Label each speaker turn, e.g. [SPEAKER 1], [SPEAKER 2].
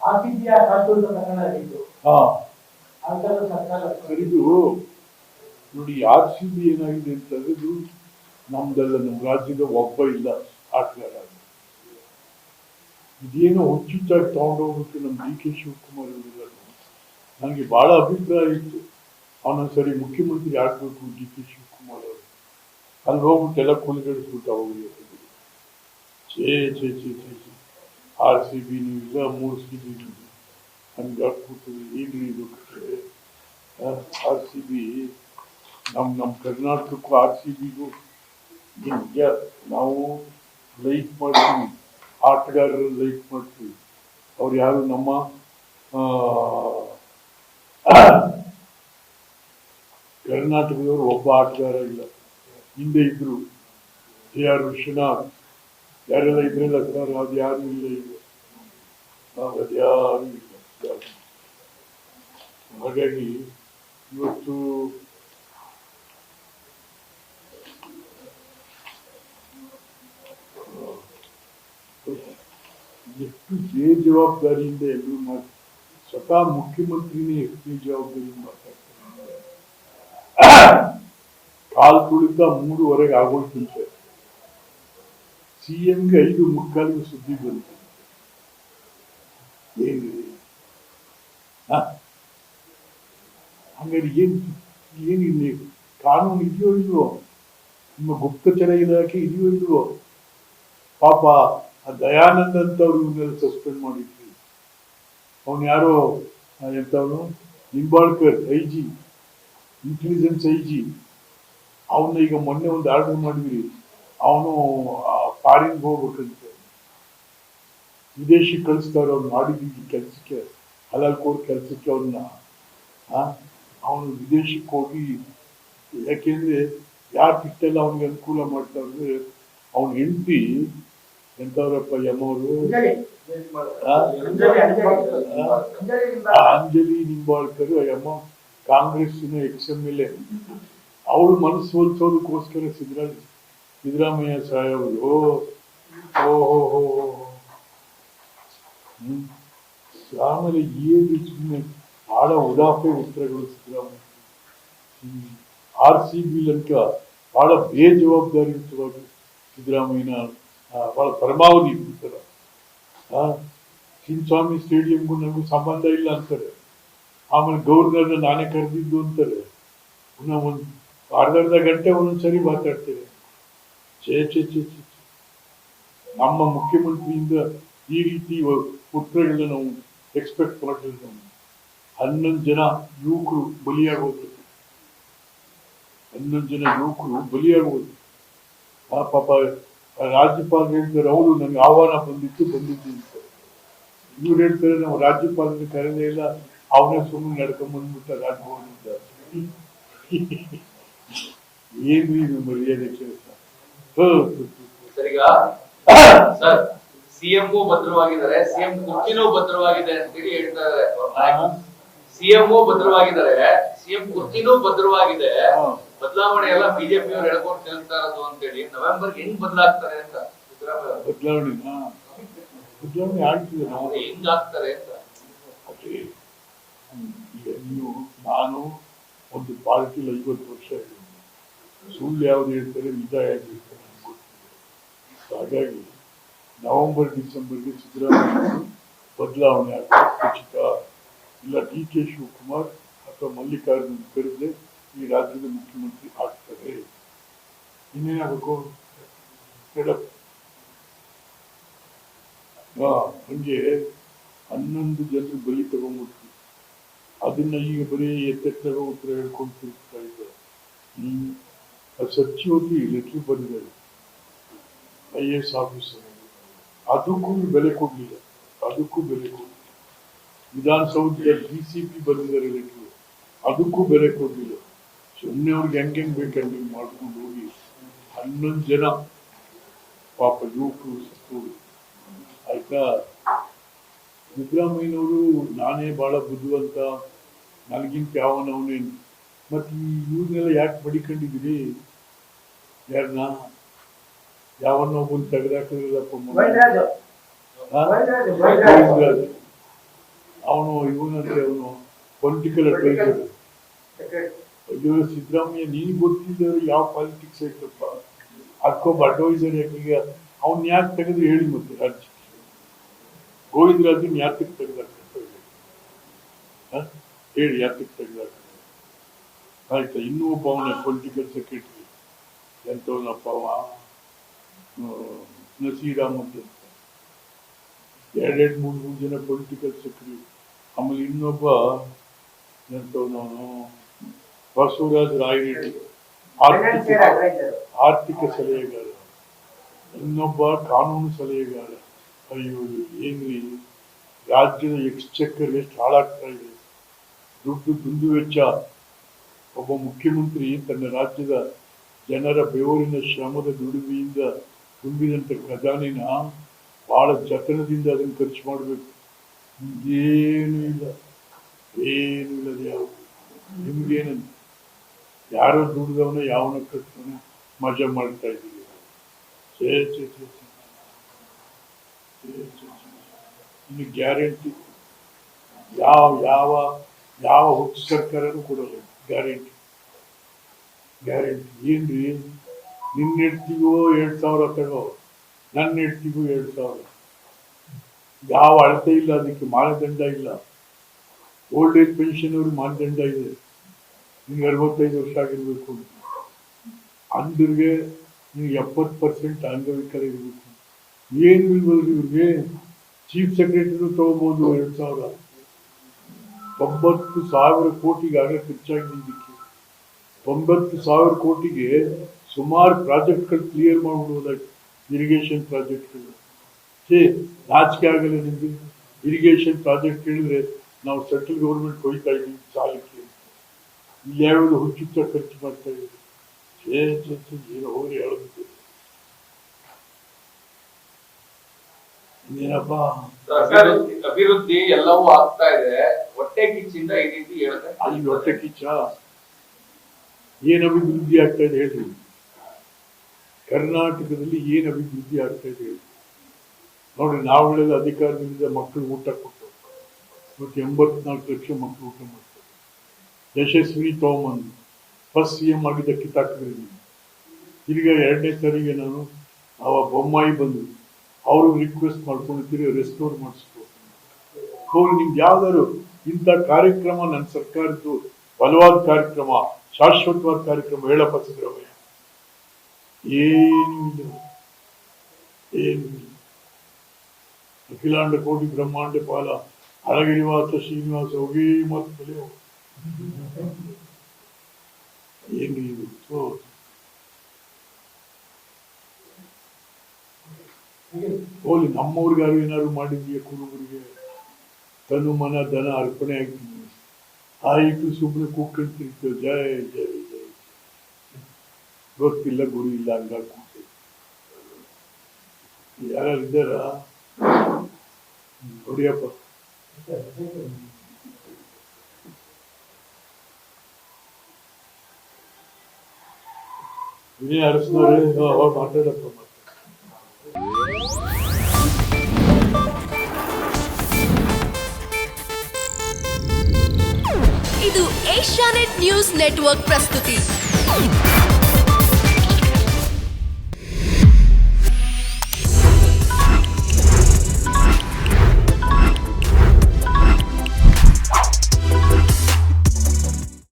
[SPEAKER 1] ಆಗಿತ್ತು ಸರ್ಕಾರ
[SPEAKER 2] ಕರೆದು ನೋಡಿ ಆರ್ ಸಿ ಬಿ ಏನಾಗಿದೆ ಅಂತ ಇದು ನಮ್ದೆಲ್ಲ ನಮ್ಮ ರಾಜ್ಯದ ಒಬ್ಬ ಇಲ್ಲ ಆಟಗಾರ ಇದೇನೋ ಹುಚ್ಚುಚ್ಚಾಗಿ ತಗೊಂಡೋಗ್ಬಿಟ್ಟು ನಮ್ಮ ಡಿ ಕೆ ಶಿವಕುಮಾರ್ ಅವರಿಲ್ಲ ನನಗೆ ಬಹಳ ಅಭಿಪ್ರಾಯ ಇತ್ತು. ಅವನ ಸರಿ ಮುಖ್ಯಮಂತ್ರಿ ಆಗ್ಬೇಕು ಡಿ ಕೆ ಶಿವಕುಮಾರ್ ಅವರು. ಅಲ್ಲಿ ಹೋಗ್ಬಿಟ್ಟು ಎಲ್ಲ ಕುಲಿಗಡಿಸ್ಬಿಟ್ಟು ಅವ್ರಿಗೆ ಛೇ ಛೇ ಛೇ ಛೇ ಛೇ. ಆರ್ ಸಿ ಬಿ ಇಲ್ಲ ಮೂರು ಸಿ ಬಿ ಹಂಗೆ ಆಗ್ಬಿಟ್ಟು ಏನ್ರಿ ಇದು ಕಥೆ? ಆರ್ ಸಿ ಬಿ ನಮ್ಮ ನಮ್ಮ ಕರ್ನಾಟಕಕ್ಕೂ ಆರ್ ಸಿ ಬಿಗೂ ನಿಜ ನಾವು ಲೈಕ್ ಮಾಡ್ತೀವಿ ಆಟಗಾರರು ಲೈಕ್ ಮಾಡ್ತೀವಿ ಅವ್ರು ಯಾರು? ನಮ್ಮ ಕರ್ನಾಟಕದವರು ಒಬ್ಬ ಆಟಗಾರ ಇಲ್ಲ. ಹಿಂದೆ ಇದ್ರು, ಕೆ ಆರ್ ವಿಶ್ವನಾಥ್ ಯಾರೆಲ್ಲ ಇದ್ರೆಲ್ಲ ಸರ್ ಅದು ಯಾರು ಇಲ್ಲ ಈಗ ಅದು ಯಾರು ಇಲ್ಲ ಯಾರು. ಹಾಗಾಗಿ ಇವತ್ತು ಎಷ್ಟು ಬೇಜವಾಬ್ದಾರಿಯಿಂದ ಎಲ್ಲರೂ ಮಾಡಿ ಸ್ವತಃ ಮುಖ್ಯಮಂತ್ರಿನೇ ಎಷ್ಟು ಬೇಜವಾಬ್ದಾರಿ ಮಾತಾಡ್ತಾರೆ ಕಾಲ್ ತುಳಿತ ಮೂರುವರೆಗೆ ಆಗೋಯ್ತಂತೆ ಸಿಎಂಗೆ ಐದು ಮುಕ್ಕಾಲಿಗೆ ಸುದ್ದಿ ಬಂತು. ಏನಿದೆ ಹಂಗಾದ್ರೆ ಏನ್ ಏನಿಲ್ಲ ಕಾನೂನು ಇದೆಯೋ ಇಲ್ವೋ? ನಿಮ್ಮ ಗುಪ್ತಚರ ಇಲಾಖೆ ಇದೆಯೋ ಇಲ್ವೋ? ಪಾಪ ಆ ದಯಾನಂದ್ ಅಂತವ್ರು ಇವನ್ನೆಲ್ಲ ಸಸ್ಪೆಂಡ್ ಮಾಡಿದ್ವಿ ಅವನು ಯಾರೋ ಎಂತವನು? Nimbalkar I G intelligence I G ಅವನ್ನ ಈಗ ಮೊನ್ನೆ ಒಂದು ಆರ್ಡರ್ ಮಾಡಿದ್ವಿ. ಅವನು ಫಾರಿನ್ಗೆ ಹೋಗ್ಬೇಕಂತೆ. ವಿದೇಶಿ ಕಳಿಸ್ತಾರೆ ಅವ್ನು ಮಾಡಿದ್ದೀವಿ ಕೆಲಸಕ್ಕೆ ಹಲಾಲ್ ಕೋರ್ ಕೆಲಸಕ್ಕೆ ಅವನ್ನ ಅವನು ವಿದೇಶಕ್ಕೆ ಹೋಗಿ ಯಾಕೆಂದ್ರೆ ಯಾರು ಬಿಟ್ಟೆಲ್ಲ ಅವನಿಗೆ ಅನುಕೂಲ ಮಾಡ್ತಾರೆ ಅಂದ್ರೆ ಅವನ ಹೆಂಡತಿ ಎಂತವ್ರಪ್ಪ ಯಮ್ಮವರು
[SPEAKER 1] ಅಂಜಲಿ.
[SPEAKER 2] ಕಾಂಗ್ರೆಸ್ ನಿಂಬಾಳ್ಕರ್ ಅಮ್ಮ ಕಾಂಗ್ರೆಸ್ಸಿನ ಎಕ್ಸ್ ಎಂ ಎಲ್ ಎ. ಅವಳು ಮನಸ್ಸು ಹೋಲ್ಸೋದಕ್ಕೋಸ್ಕರ ಸಿದ್ದರಾ ಸಿದ್ದರಾಮಯ್ಯ ಸಾಹೇಬರು ಓ, ಹೋ ಹೋ ಹೋ ಹೋ. ಹ್ಮ್. ಆಮೇಲೆ ಏನು ಸುಮ್ಮನೆ ಭಾಳ ಉಡಾಫೆ ಉತ್ತರಗಳು ಸಿದ್ದರಾಮಯ್ಯ. ಆರ್ ಸಿ ಬಿ ಲಂಕ ಬಹಳ ಬೇಜವಾಬ್ದಾರಿಯುತವಾಗಿ ಸಿದ್ದರಾಮಯ್ಯನ ಬಹಳ ಪರಮಾವಧಿ ಉತ್ತರ ಚಿನ್ನಸ್ವಾಮಿ ಸ್ಟೇಡಿಯಂಗೂ ನನಗೂ ಸಂಬಂಧ ಇಲ್ಲ ಅಂತಾರೆ. ಆಮೇಲೆ ಗೌರ್ನರ್ನ ನಾನೇ ಕರೆದಿದ್ದು ಅಂತಾರೆ. ಒಂದು ಅರ್ಧ ಅರ್ಧ ಗಂಟೆ ಒಂದೊಂದ್ಸರಿ ಮಾತಾಡ್ತಾರೆ ಛೇ ಛೇ ಛೇ. ನಮ್ಮ ಮುಖ್ಯಮಂತ್ರಿಯಿಂದ ಈ ರೀತಿ ಪುತ್ರಗಳನ್ನ ನಾವು ಎಕ್ಸ್ಪೆಕ್ಟ್ ಮಾಡಿದ್ರೆ ನಾವು. ಹನ್ನೊಂದು ಜನ ಯುವಕರು ಬಲಿಯಾಗೋದ್ರು ಹನ್ನೊಂದು ಜನ ಯುವಕರು ಬಲಿಯಾಗೋದ್ರು ಆ ಪಾಪ ರಾಜ್ಯಪಾಲರಿಂದ ರಾಜ್ಯಪಾಲರು ಅವರು ನನಗೆ ಆಹ್ವಾನ ಬಂದಿತ್ತು ಬಂದಿದ್ದು ಅಂತ. ಇವ್ರು ಹೇಳ್ತಾರೆ, ನಾವು ರಾಜ್ಯಪಾಲರಿಗೆ ಕರೆದೇ ಇಲ್ಲ, ಅವನೇ ಸುಮ್ಮನೆ ನಡ್ಕೊಂಡ್ ಬಂದ್ಬಿಟ್ಟ ರಾಜಭವನದಿಂದ. ಏನು ಇದು ಮರ್ಯಾದೆ ಕೆಲಸ?
[SPEAKER 3] ಸರಿಗ? ಸರ್ ಸಿಎಂ ಭದ್ರವಾಗಿದ್ದಾರೆ. ಸಿಎಂ ಕುರ್ಚಿನೂ ಭದ್ರವಾಗಿದೆ ಅಂತೇಳಿ ಹೇಳ್ತಾ ಇದಾರೆ ಸಿಎಂ ಭದ್ರವಾಗಿದ್ದಾರೆ. ಸಿಎಂ ಕುರ್ಚಿನೂ ಭದ್ರವಾಗಿದೆ. ಬದಲಾವಣೆ ಎಲ್ಲ ಬಿಜೆಪಿ ಅವ್ರು ಹೇಳ್ಕೊಂಡು ಹೇಳ್ತಾ ಇರೋದು ಅಂತೇಳಿ ನವೆಂಬರ್ ಹೆಂಗ್ ಬದಲಾಗ್ತಾರೆ ಅಂತ.
[SPEAKER 2] ಬದಲಾವಣೆ ಬದಲಾವಣೆ ಆಗ್ತಿದೆ ನಾವು.
[SPEAKER 3] ಹೆಂಗ್ ಆಗ್ತಾರೆ ಅಂತ?
[SPEAKER 2] ನೀವು ನಾನು ಒಂದು ಪಾರ್ಟಿಲಿ ಐವತ್ತು ವರ್ಷ ಸುಳ್ಳು ಯಾವ್ದು ಹೇಳ್ತಾರೆ ನಿಜ ಯಾವ್ದು ಹಾಗಾಗಿ ನವೆಂಬರ್, ಡಿಸೆಂಬರ್ಗೆ ಸಿದ್ದರಾಮಯ್ಯ ಬದಲಾವಣೆ ಖಚಿತ ಇಲ್ಲ ಡಿ ಕೆ. ಶಿವಕುಮಾರ್ ಅಥವಾ ಮಲ್ಲಿಕಾರ್ಜುನ್ ಖರ್ಗೆ ಈ ರಾಜ್ಯದ ಮುಖ್ಯಮಂತ್ರಿ ಆಗ್ತಾರೆ. ಇನ್ನೇನಾಗಬೇಕು? ಹಂಗೆ ಹನ್ನೊಂದು ಜನರು ಬಲಿ ತಗೊಂಡ್ಬಿಟ್ರು. ಅದನ್ನ ಈಗ ಬರೀ ಎತ್ತೆತ್ತಾಗ ಉತ್ತರ ಹೇಳ್ಕೊಂಡು ತಿರುಗ್ತಾ ಇದ್ದಾರೆ. ಹ್ಮ್ ಸಚಿವರು ಲೆಟ್ರ್ ಬರೆದಿದ್ದಾರೆ ಐ ಎಸ್ ಆಫೀಸರ್ ಅದಕ್ಕೂ ಬೆಲೆ ಕೊಡ್ಲಿಲ್ಲ. ಅದಕ್ಕೂ ಬೆಲೆ ಕೊಡ್ಲಿಲ್ಲ. ವಿಧಾನಸೌಧದಲ್ಲಿ ಡಿ ಸಿ ಪಿ ಬಂದಿದ್ದಾರೆ ಲೆಟ್ರು ಅದಕ್ಕೂ ಬೆಲೆ ಕೊಡ್ಲಿಲ್ಲ. ಸುಮ್ಮನೆ ಅವ್ರಿಗೆ ಹೆಂಗೆ ಹೆಂಗೆ ಬೇಕು ಹಂಗೆ ಮಾಡ್ಕೊಂಡು ಹೋಗಿ ಹನ್ನೊಂದು ಜನ ಪಾಪ ಯುವಕರು ಸತ್ತು ಆಯ್ತಾ? ಸಿದ್ದರಾಮಯ್ಯನವರು, ನಾನೇ ಭಾಳ ಬುದ್ಧಿವಂತ ನನಗಿಂತ ಯಾವನವನೇನು ಮತ್ತು ಇವ್ರನ್ನೆಲ್ಲ ಯಾಕೆ ಮಡಿಕೊಂಡಿದ್ದೀರಿ ಯಾರನ್ನ ಯಾವನ್ನ?
[SPEAKER 1] ವೈದ್ಯರಾಜು. ವೈದ್ಯರಾಜು
[SPEAKER 2] ಗೋವಿಂದರಾಜ್. ಇದ್ದಾನಂತೆ ಅವನು ಪೊಲಿಟಿಕಲ್ ಅಡ್ವೈಸರ್ ಅಯ್ಯೋ ಸಿದ್ದರಾಮಯ್ಯ ನೀನ್ ಗೊತ್ತಿದ್ದವ್ರು ಯಾವ ಪಾಲಿಟಿಕ್ಸ್ ಐತಪ್ಪ? ಅದಕ್ಕೊಬ್ಬ ಅಡ್ವೈಸರ್ ಯಾಕೀಗ ಅವ್ನ್ ಯಾಕೆ ತೆಗೆದು ಹೇಳಿ ಮತ್ತೆ ರಾಜ್ಯಕ್ಕೆ ಗೋವಿಂದರಾಜನ್ ಯಾತಕ್ಕೆ ತೆಗೆದಾಕ ಹೇಳಿ. ಯಾತಕ್ಕೆ ತೆಗೆದಾಕ ಆಯ್ತಾ ಇನ್ನೂ ಒಬ್ಬ ಅವನ ಪೊಲಿಟಿಕಲ್ ಸೆಕ್ರೆಟರಿ ಎಂತವನಪ್ಪ ಅವ? ಆ, ನಸೀರ್ ಅಹಮದ್ ಅಂತ ಎರಡೆರಡು ಮೂರು ಮೂರು ಜನ ಪೊಲಿಟಿಕಲ್ ಸೆಕ್ರೆಟರಿ ಆಮೇಲೆ ಇನ್ನೊಬ್ಬ ನಾನು ಬಸವರಾಜ್ ರಾಯರೆಡ್ಡಿ ಆರ್ಥಿಕ ಆರ್ಥಿಕ ಸಲಹೆಗಾರ. ಇನ್ನೊಬ್ಬ ಕಾನೂನು ಸಲಹೆಗಾರ. ಅಯ್ಯೋ ಏನ್ರಿ? ರಾಜ್ಯದ ಎಕ್ಸ್ಚೆಕ್ಕರ್ ಎಷ್ಟು ಹಾಳಾಗ್ತಾ ಇದೆ. ದುಡ್ಡು ದುಂದು ವೆಚ್ಚ. ಒಬ್ಬ ಮುಖ್ಯಮಂತ್ರಿ ತನ್ನ ರಾಜ್ಯದ ಜನರ ಬೆವರಿನ ಶ್ರಮದ ದುಡಿಮೆಯಿಂದ ತುಂಬಿದಂತ ಖಜಾನಿನ ಬಹಳ ಜತನದಿಂದ ಅದನ್ನು ಖರ್ಚು ಮಾಡಬೇಕು. ಏನು ಇಲ್ಲ. ಏನು ಇಲ್ಲದೆ ಯಾವ ನಿಮ್ಗೇನಂತ? ಯಾರೋ ದುಡ್ದವನ ಯಾವನ ಕಟ್ಟವನ ಮಜಾ ಮಾಡ್ತಾ ಇದ್ದೀವಿ. ಇನ್ನು ಗ್ಯಾರಂಟಿ. ಯಾವ ಯಾವ ಯಾವ ಹೊತ್ತು ಸರ್ಕಾರನೂ ಕೊಡಲ್ಲ. ಗ್ಯಾರಂಟಿ. ಗ್ಯಾರಂಟಿ. ಏನ್ರಿ? ನಿನ್ನ ಹೆಡ್ತಿಗೂ ಎರಡು ಸಾವಿರ ತಗೋ. ನನ್ನ ಹೆಡ್ತಿಗೂ ಎರಡು ಸಾವಿರ. ಯಾವ ಅಳತೆ ಇಲ್ಲ ಅದಕ್ಕೆ ಮಾನದಂಡ ಇಲ್ಲ. ಓಲ್ಡ್ ಏಜ್ ಪೆನ್ಷನ್ ಅವ್ರಿಗೆ ಮಾನದಂಡ ಇದೆ. ನಿಮ್ಗೆ ಅರವತ್ತೈದು ವರ್ಷ ಆಗಿರ್ಬೇಕು. ಅಂದ್ರಿಗೆ ನೀವು ಎಪ್ಪತ್ತು ಪರ್ಸೆಂಟ್ ಅಂಗವಿಕಲ ಇರಬೇಕು. ಏನು ಇಲ್ಬೋದು ಇವ್ರಿಗೆ? ಚೀಫ್ ಸೆಕ್ರೆಟರಿ ತಗೋಬಹುದು ಎರಡು ಸಾವಿರ. ತೊಂಬತ್ತು ಸಾವಿರ ಕೋಟಿಗೆ ಆಗ ಖರ್ಚಾಗಿದೆ ಇದಕ್ಕೆ. ತೊಂಬತ್ತು ಸಾವಿರ ಕೋಟಿಗೆ ಸುಮಾರು ಪ್ರಾಜೆಕ್ಟ್ಗಳು ಕ್ಲಿಯರ್ ಮಾಡ್ಬಿಡ್ಬೋದಾಗಿ ಇರಿಗೇಷನ್ ಪ್ರಾಜೆಕ್ಟ್ಗಳು. ಛೇ ರಾಜಕೀಯ ಆಗಲ್ಲ ನಿಮಗೆ. ಇರಿಗೇಷನ್ ಪ್ರಾಜೆಕ್ಟ್ ಹೇಳಿದ್ರೆ ನಾವು ಸೆಂಟ್ರಲ್ ಗೌರ್ಮೆಂಟ್ ಕೊಯ್ತಾ ಇದ್ದೀವಿ ಸಾಲಕ್ಕೆ ಇಲ್ಲಿ ಯಾವ್ದು ಹುಚ್ಚುಚ್ಚ ಖರ್ಚು ಮಾಡ್ತಾ ಇದ್ದೀವಿ. ಛೇ ಏನೋ ಹೋಗಿ ಹೇಳಬೇಕು
[SPEAKER 3] ಅಭಿವೃದ್ಧಿ ಅಭಿವೃದ್ಧಿ ಎಲ್ಲವೂ ಆಗ್ತಾ ಇದೆ. ಹೊಟ್ಟೆ ಕಿಚ್ಚಿಂದ ಈ ರೀತಿ ಹೇಳ್ತಾರೆ
[SPEAKER 2] ಅಲ್ಲಿ ಹೊಟ್ಟೆ ಕಿಚ್ಚ? ಏನ್ ಅಭಿವೃದ್ಧಿ ಆಗ್ತಾ ಇದೆ ಹೇಳ್ರಿ. ಕರ್ನಾಟಕದಲ್ಲಿ ಏನು ಅಭಿವೃದ್ಧಿ ಆಗ್ತಾ ಇದೆ ನೋಡಿ ನಾವುಗಳೆಲ್ಲ ಅಧಿಕಾರದಿಂದ ಮಕ್ಕಳು ಊಟ ಕೊಟ್ಟು, ಇವತ್ತು ಎಂಬತ್ನಾಲ್ಕು ಲಕ್ಷ ಮಕ್ಕಳು ಊಟ ಮಾಡ್ತಾರೆ. ಯಶಸ್ವಿ ತೋಮನ್ ಫಸ್ಟ್ ಸಿ ಎಂ ಆಗಿದ್ದ ಕಿತ್ತಾಕಿದ್ರಿ ನೀವು ಈಗ ಎರಡನೇ ಸಾರಿಗೆ ನಾನು ಅವ ಬೊಮ್ಮಾಯಿ ಬಂದು ಅವರು ರಿಕ್ವೆಸ್ಟ್ ಮಾಡ್ಕೊಂಡಿದ್ದೀರಿ ರೆಸ್ಟೋರ್ ಮಾಡಿಸ್ಬೋದು ಹೋಗಿ ನಿಮ್ಗೆ ಯಾವ್ದಾದ್ರು ಇಂಥ ಕಾರ್ಯಕ್ರಮ ನನ್ನ ಸರ್ಕಾರದ್ದು ಬಲವಾದ ಕಾರ್ಯಕ್ರಮ, ಶಾಶ್ವತವಾದ ಕಾರ್ಯಕ್ರಮ ಹೇಳಪ್ಪ ಸಿದ್ದರಾಮಯ್ಯ. ಏನೂ ಏನೂ ಅಖಿಲಾಂಡ ಕೋಟಿ ಬ್ರಹ್ಮಾಂಡ ಪಾಲ ಅಳಗಿರಿವಾಸ ಶ್ರೀನಿವಾಸ ಹೋಗಿ ಮತ್ತೆ ಏನ್ರಿ ಏನು. ಹೋಗ್ಲಿ ನಮ್ಮವ್ರಿಗಾರು ಏನಾದ್ರು ಮಾಡಿದ್ಯಾ ಕುರುಬರಿಗೆ? ತನು ಮನ ದನ ಅರ್ಪಣೆ ಆಗ್ತೀನಿ ಆಯಿತು ಸುಮ್ಮನೆ ಕೂತ್ಕೊಂತಿರ್ತೇವೆ ಜಯ ಜಯ ಜಯ. ಗೊತ್ತಿಲ್ಲ, ಗುರು ಇಲ್ಲ ಹಂಗ ಕೂತು. ಯಾರು ಇದ್ದಾರ ನೋಡಿಯಪ್ಪ. ವಿನಯ ಅರಸನವ್ರೆ ಅವಾಗ ಮಾತಾಡಪ್ಪ
[SPEAKER 4] ಇದು ಏಷ್ಯಾನೆಟ್ ನ್ಯೂಸ್ ನೆಟ್ವರ್ಕ್ ಪ್ರಸ್ತುತಿ.